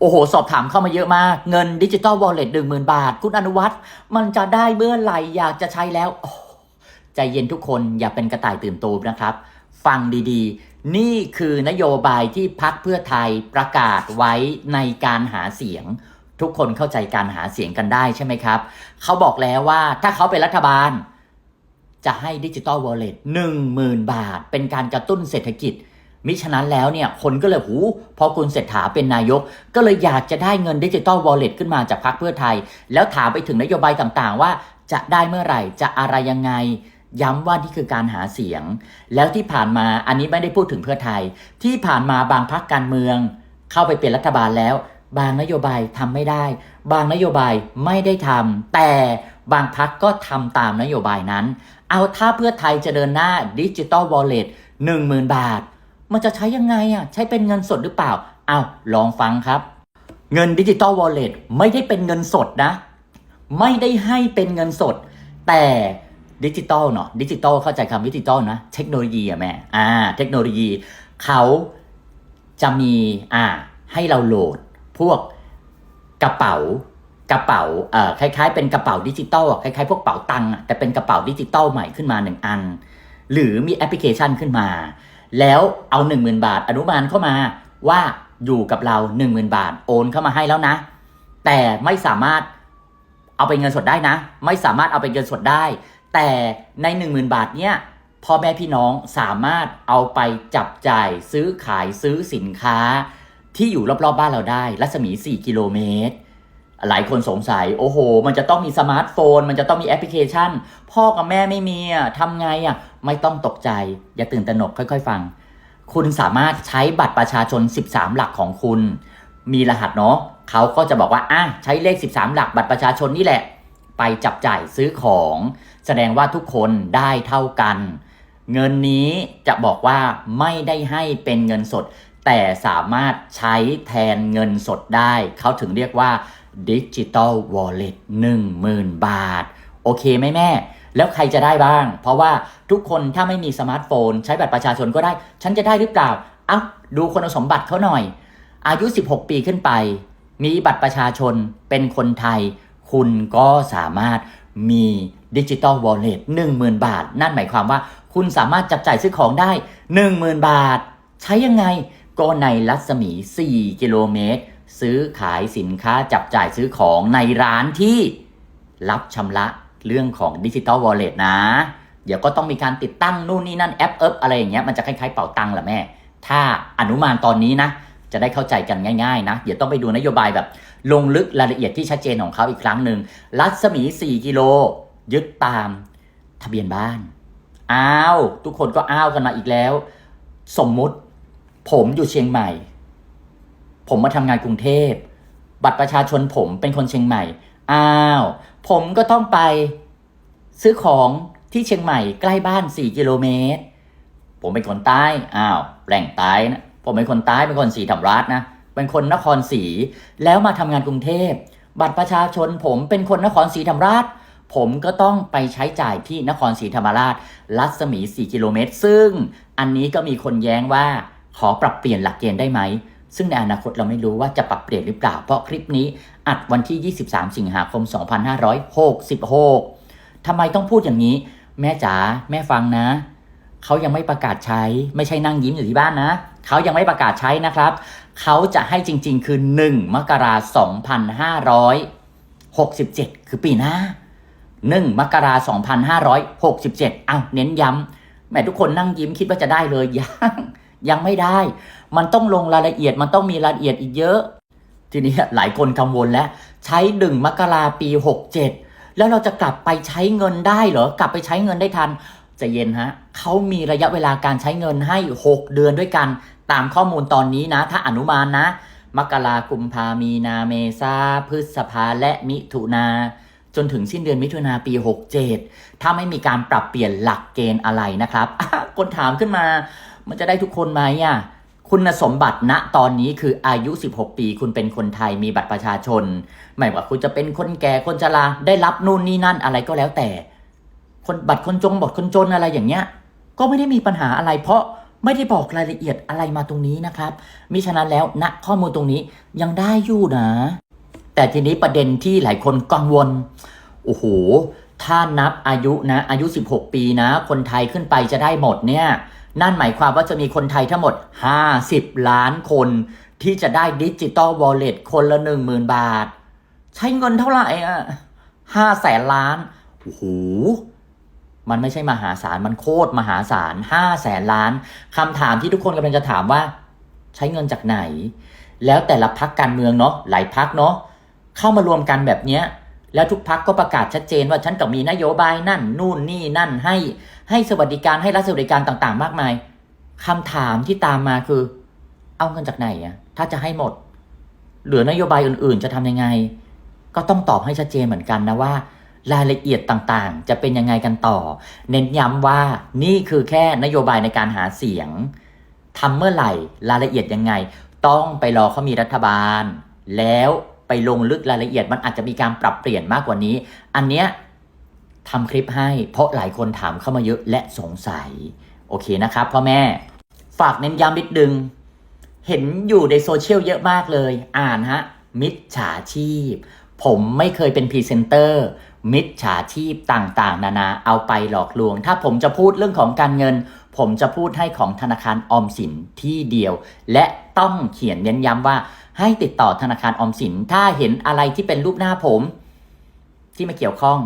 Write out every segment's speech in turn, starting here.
โอ้โห สอบถามเข้ามาเยอะมาก เงินดิจิตอลวอลเล็ตหนึ่งหมื่นบาท คุณอนุวัฒน์มันจะได้เมื่อไหร่อยากจะใช้แล้วใจเย็นทุกคนอย่าเป็นกระต่ายตื่นตูมนะครับ ฟังดีๆ นี่คือนโยบายที่พักเพื่อไทยประกาศไว้ในการหาเสียง ทุกคนเข้าใจการหาเสียงกันได้ใช่ไหมครับ เขาบอกแล้วว่าถ้าเขาเป็นรัฐบาล จะให้ดิจิตอลวอลเล็ตหนึ่งหมื่นบาท เป็นการกระตุ้นเศรษฐกิจ มิฉะนั้นแล้วเนี่ยคนก็เลยหูพอคุณเศรษฐาเป็นนายก ก็เลยอยากจะได้เงินดิจิตอลวอลเล็ตขึ้นมาจากพรรคเพื่อไทย แล้วถามไปถึงนโยบายต่างๆ ว่าจะได้เมื่อไหร่จะอะไรยังไง ย้ำว่านี่คือการหาเสียง แล้วที่ผ่านมาอันนี้ไม่ได้พูดถึงเพื่อไทย ที่ผ่านมาบางพรรคการเมือง เข้าไปเป็นรัฐบาลแล้ว บางนโยบายทำไม่ได้ บางนโยบายไม่ได้ทำแต่บางพรรคก็ทำตามนโยบายนั้น เอาถ้าเพื่อไทยจะเดินหน้าดิจิตอลวอลเล็ตหนึ่งหมื่นบาท มันจะใช้ยังไงอะ ใช้เป็นเงินสดหรือเปล่าเอาลองฟังครับ เงินดิจิตอลวอลเล็ตไม่ได้เป็นเงินสดนะ ไม่ได้ให้เป็นเงินสด แต่ดิจิตอลเนาะดิจิตอลเข้าใจคำดิจิตอลนะ เทคโนโลยีอะแม่อ่า เทคโนโลยีเขาจะมีอ่าให้เราโหลด พวกกระเป๋ากระเป๋าเอ่อคล้าย ๆ เป็นกระเป๋าดิจิตอลคล้ายๆพวกเป๋าตังค์แต่เป็นกระเป๋าดิจิตอลใหม่ขึ้นมาหนึ่งอัน หรือมีแอปพลิเคชันขึ้นมา แล้วเอา 1 0,000 บาท อนุบาลเข้ามาว่าอยู่กับเรา 1 0,000 บาท โอนเข้ามาให้แล้วนะ แต่ไม่สามารถเอาเป็นเงินสดได้นะ ไม่สามารถเอาเป็นเงินสดได้ แต่ใน 10,000 บาทเนี้ยพ่อแม่พี่น้องสามารถเอาไปจับจ่ายซื้อขายซื้อสินค้า ที่อยู่รอบๆบบ้านเราได้ รัศมี 4 กิโลเมตร หลายคนสงสัย โอ้โห มันจะต้องมีสมาร์ทโฟน มันจะต้องมีแอปพลิเคชัน พ่อกับแม่ไม่มีอะทำไงอะไม่ต้องตกใจ อย่าตื่นตระหนกค่อย ๆ ฟัง คุณสามารถใช้บัตรประชาชน 13 หลักของคุณ มีรหัสเนาะเขาก็จะบอกว่าอะใช้เลข 13 หลักบัตรประชาชนนี่แหละ ไปจับจ่ายซื้อของ แสดงว่าทุกคนได้เท่ากัน เงินนี้จะบอกว่าไม่ได้ให้เป็นเงินสด แต่สามารถใช้แทนเงินสดได้ เขาถึงเรียกว่า ดิจิตอลวอลเล็ตหนึ่งหมื่นบาท โอเคไหมแม่ แล้วใครจะได้บ้าง เพราะว่าทุกคนถ้าไม่มีสมาร์ทโฟน ใช้บัตรประชาชนก็ได้ ฉันจะได้หรือเปล่า เอ้า ดูคุณสมบัติเขาหน่อย อายุ 16 ปีขึ้นไป มีบัตรประชาชนเป็นคนไทย คุณก็สามารถมีดิจิตอลวอลเล็ต10,000บาท นั่นหมายความว่าคุณสามารถจับจ่ายซื้อของได้ 10,000 บาท ใช้ยังไง ก็ในรัศมี 4 กิโลเมตร ซื้อขายสินค้าจับจ่ายซื้อของในร้านที่รับชำระเรื่องของดิจิตอลวอลเล็ตนะ เดี๋ยวก็ต้องมีการติดตั้งนู่นนี่นั่นแอปเอิบอะไรอย่างเงี้ยมันจะคล้ายๆเป่าตังค์แหละแม่ ถ้าอนุมานตอนนี้นะ จะได้เข้าใจกันง่ายๆนะ เดี๋ยวต้องไปดูนโยบายแบบ ลงลึกรายละเอียดที่ชัดเจนของเขาอีกครั้งหนึ่งรัศมี 4 กิโล ยึดตามทะเบียนบ้านอ้าวทุกคนก็อ้าวกันมาอีกแล้ว สมมุติผมอยู่เชียงใหม่ ผมมาทำงานกรุงเทพ บัตรประชาชนผมเป็นคนเชียงใหม่ อ้าว ผมก็ต้องไปซื้อของที่เชียงใหม่ใกล้บ้าน 4 กิโลเมตร ผมเป็นคนใต้ อ้าวแหล่งใต้นะ ผมเป็นคนใต้ เป็นคนสีธรรมราชนะ เป็นคนนครศรี แล้วมาทำงานกรุงเทพ บัตรประชาชนผมเป็นคนนครศรีธรรมราช ผมก็ต้องไปใช้จ่ายที่นครศรีธรรมราช รัศมี 4 กิโลเมตร ซึ่งอันนี้ก็มีคนแย้งว่าขอปรับเปลี่ยนหลักเกณฑ์ได้ไหม ซึ่งในอนาคตเราไม่รู้ว่าจะปรับเปลี่ยนหรือเปล่า เพราะคลิปนี้อัดวันที่ 23 สิงหาคม 2566 ทำไมต้องพูดอย่างนี้ แม่จ๋าแม่ฟังนะ เขายังไม่ประกาศใช้ ไม่ใช่นั่งยิ้มอยู่ที่บ้านนะ เขายังไม่ประกาศใช้นะครับ เขาจะให้จริงๆ คือ 1 มกราคม 2567 คือปีหน้า 1 มกราคม 2567 อ้าวเน้นย้ำแม่ทุกคนนั่งยิ้มคิดว่าจะได้เลยยัง ยังไม่ได้ มันต้องลงรายละเอียดมันต้องมีรายละเอียดอีกเยอะ ทีนี้หลายคนกังวลแล้ว ใช้หนึ่งมกราปี 67 แล้วเราจะกลับไปใช้เงินได้เหรอกลับไปใช้เงินได้ทันจะเย็นฮะเขามีระยะเวลาการใช้เงินให้ 6 เดือนด้วยกันตามข้อมูลตอนนี้นะ ถ้าอนุมานนะ มกรากุมภามีนาเมษาพฤษภาและมิถุนาจนถึงสิ้นเดือนมิถุนาปี 67 ถ้าไม่มีการปรับเปลี่ยนหลักเกณฑ์อะไรนะครับ คนถามขึ้นมา มันจะได้ทุกคนไหมอะคุณสมบัติณตอนนี้คืออายุ 16 ปี คุณเป็นคนไทยมีบัตรประชาชน ไม่ว่าคุณจะเป็นคนแก่คนชราได้รับนู่นนี่นั่นอะไรก็แล้วแต่ คนบัตรคนจงบัตรคนจนอะไรอย่างเงี้ย ก็ไม่ได้มีปัญหาอะไร เพราะไม่ได้บอกรายละเอียดอะไรมาตรงนี้นะครับ มิฉะนั้นแล้วณข้อมูลตรงนี้ยังได้อยู่นะ แต่ทีนี้ประเด็นที่หลายคนกังวลโอ้โหถ้านับอายุนะอายุ 16 ปีนะ คนไทยขึ้นไปจะได้หมดเนี่ย นั่นหมายความว่าจะมีคนไทยทั้งหมด 50 ล้านคนที่จะได้ดิจิตอลวอลเล็ตคนละ 10,000 บาท ใช้เงินเท่าไหร่อะห้าแสนล้าน โอ้โห มันไม่ใช่มหาศาล มันโคตรมหาศาลห้าแสนล้านคำถามที่ทุกคนกำลังจะถามว่า ใช้เงินจากไหน แล้วแต่ละพักการเมืองเนาะหลายพักเนาะเข้ามารวมกันแบบเนี้ยแล้วทุกพักก็ประกาศชัดเจนว่าฉันก็มีนโยบายนั่น นู่นนี่นั่นให้ ให้สวัสดิการให้รัฐสวัสดิการต่างๆ มากมายคำถามที่ตามมาคือ เอาเงินจากไหนอะถ้าจะให้หมด เหลือนโยบายอื่นๆ จะทำยังไง ก็ต้องตอบให้ชัดเจนเหมือนกันนะว่า รายละเอียดต่างๆ จะเป็นยังไงกันต่อ เน้นย้ำว่านี่คือแค่นโยบายในการหาเสียงทำเมื่อไหร่รายละเอียดยังไง ต้องไปรอเขามีรัฐบาล แล้วไปลงลึกรายละเอียดมันอาจจะมีการปรับเปลี่ยนมากกว่านี้ อันเนี้ย ทำคลิปให้ เพราะหลายคนถามเข้ามาเยอะและสงสัย โอเคนะครับพ่อแม่ ฝากเน้นย้ำนิดนึง เห็นอยู่ในโซเชียลเยอะมากเลย อ่านฮะ มิจฉาชีพ ผมไม่เคยเป็นพรีเซนเตอร์ มิจฉาชีพต่างๆ นานาเอาไปหลอกลวง ถ้าผมจะพูดเรื่องของการเงิน ผมจะพูดให้ของธนาคารออมสินที่เดียว และต้องเขียนเน้นย้ำว่าให้ติดต่อธนาคารออมสิน ถ้าเห็นอะไรที่เป็นรูปหน้าผม ที่ไม่เกี่ยวข้อง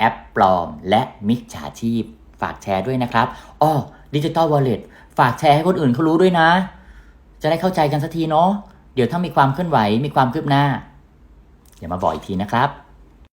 แอปปลอม และมิจฉาชีพ ฝากแชร์ด้วยนะครับอ้อดิจิตอลวอลเล็ตฝากแชร์ให้คนอื่นเขารู้ด้วยนะ จะได้เข้าใจกันสักทีเนาะเดี๋ยวถ้ามีความเคลื่อนไหวมีความคืบหน้าอย่ามาบอกอีกทีนะครับ